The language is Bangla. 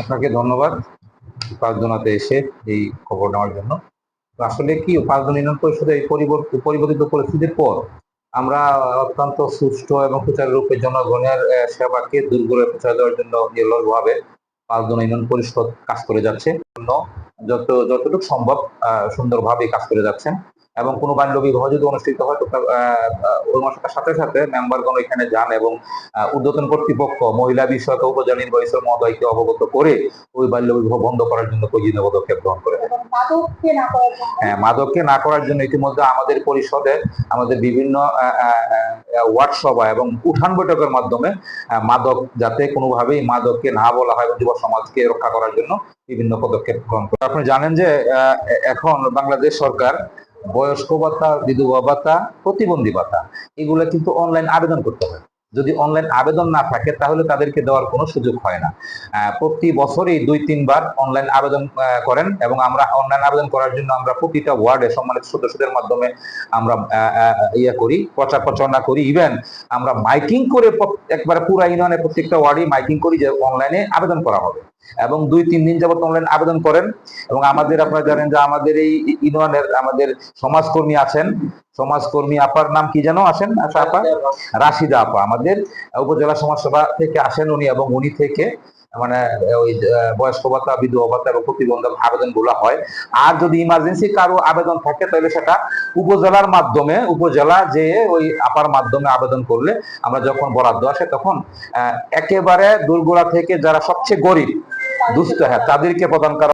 আপনাকে ধন্যবাদ পাঁচজনাতে এসে এই খবর নেওয়ার জন্য। আসলে কি পাঁচজন ইউনিয়ন পরিষদের এই পরিবর্তিত পরিস্থিতির পর আমরা অত্যন্ত সুষ্ঠু এবং সুচারুরূপে জনগণের সেবাকে দূর করে পৌঁছে দেওয়ার জন্য নির্লসভাবে পাঁচজন ইউনিয়ন পরিষদ কাজ করে যাচ্ছে। যত, যতটুকু সম্ভব সুন্দরভাবে কাজ করে যাচ্ছেন। এবং কোনো বাল্য বিবাহ যদি অনুষ্ঠিত হয় ওই মাসের সাথে সাথে মেম্বারগণ এখানে যান এবং ঊর্ধ্বতন কর্তৃপক্ষ মহিলা বিষয়ক উপজেলা নির্বাহী মহোদয়কে অবগত করে ওই বাল্য বিবাহ বন্ধ করার জন্য প্রয়োজনীয় পদক্ষেপ গ্রহণ করে মাদককে না করার জন্য হ্যাঁ, মাদককে না করার জন্য ইতিমধ্যে আমাদের পরিষদে আমাদের বিভিন্ন ওয়ার্ড সভা এবং উঠান বৈঠকের মাধ্যমে মাদক যাতে কোনোভাবেই মাদককে না বলা হয় যুব সমাজকে রক্ষা করার জন্য বিভিন্ন পদক্ষেপ গ্রহণ করে। আপনি জানেন যে আহ, এখন বাংলাদেশ সরকার বয়স্ক ভাতা বিধবা ভাতা প্রতিবন্ধী ভাতা এগুলো কিন্তু অনলাইন আবেদন করতে হয়। যদি অনলাইন আবেদন না থাকে, তাহলে তাদেরকে দেওয়ার কোনো সুযোগ হয় না। প্রতি বছরই দুই, তিনবার অনলাইন আবেদন করেন এবং আমরা অনলাইন আবেদন করার জন্য আমরা প্রতিটা ওয়ার্ডে সম্মানিত সদস্যদের মাধ্যমে আমরা ইয়ে করি, প্রচার প্রচারণা করি। ইভেন আমরা মাইকিং করে একবারে পুরা ইউনিয়নের প্রত্যেকটা ওয়ার্ডে মাইকিং করি যে অনলাইনে আবেদন করা হবে। এবং দুই, তিন দিন যাবত অনলাইন আবেদন করেন। এবং আমাদের আপনারা জানেন যে আমাদের এই ইউনিয়নের আমাদের সমাজকর্মী আছেন। সমাজকর্মী আপার নাম কি যেন আসেন আচ্ছা আপা? রাশিদা আপা আমাদের উপজেলা সমাজসভা থেকে আসেন উনি এবং উনি থেকে মানে ওই বয়স্ক ভাতা বিধবা ভাতা এবং প্রতিবন্ধক আবেদনগুলো হয়। আর যদি ইমার্জেন্সি কারও আবেদন থাকে তাহলে সেটা উপজেলার মাধ্যমে উপজেলা যে ওই আপার মাধ্যমে আবেদন করলে আমরা যখন বরাদ্দ আসে তখন আহ, একেবারে দুর্গোড়া থেকে যারা সবচেয়ে গরিব দুস্থ হ্যাঁ তাদেরকে প্রদান করা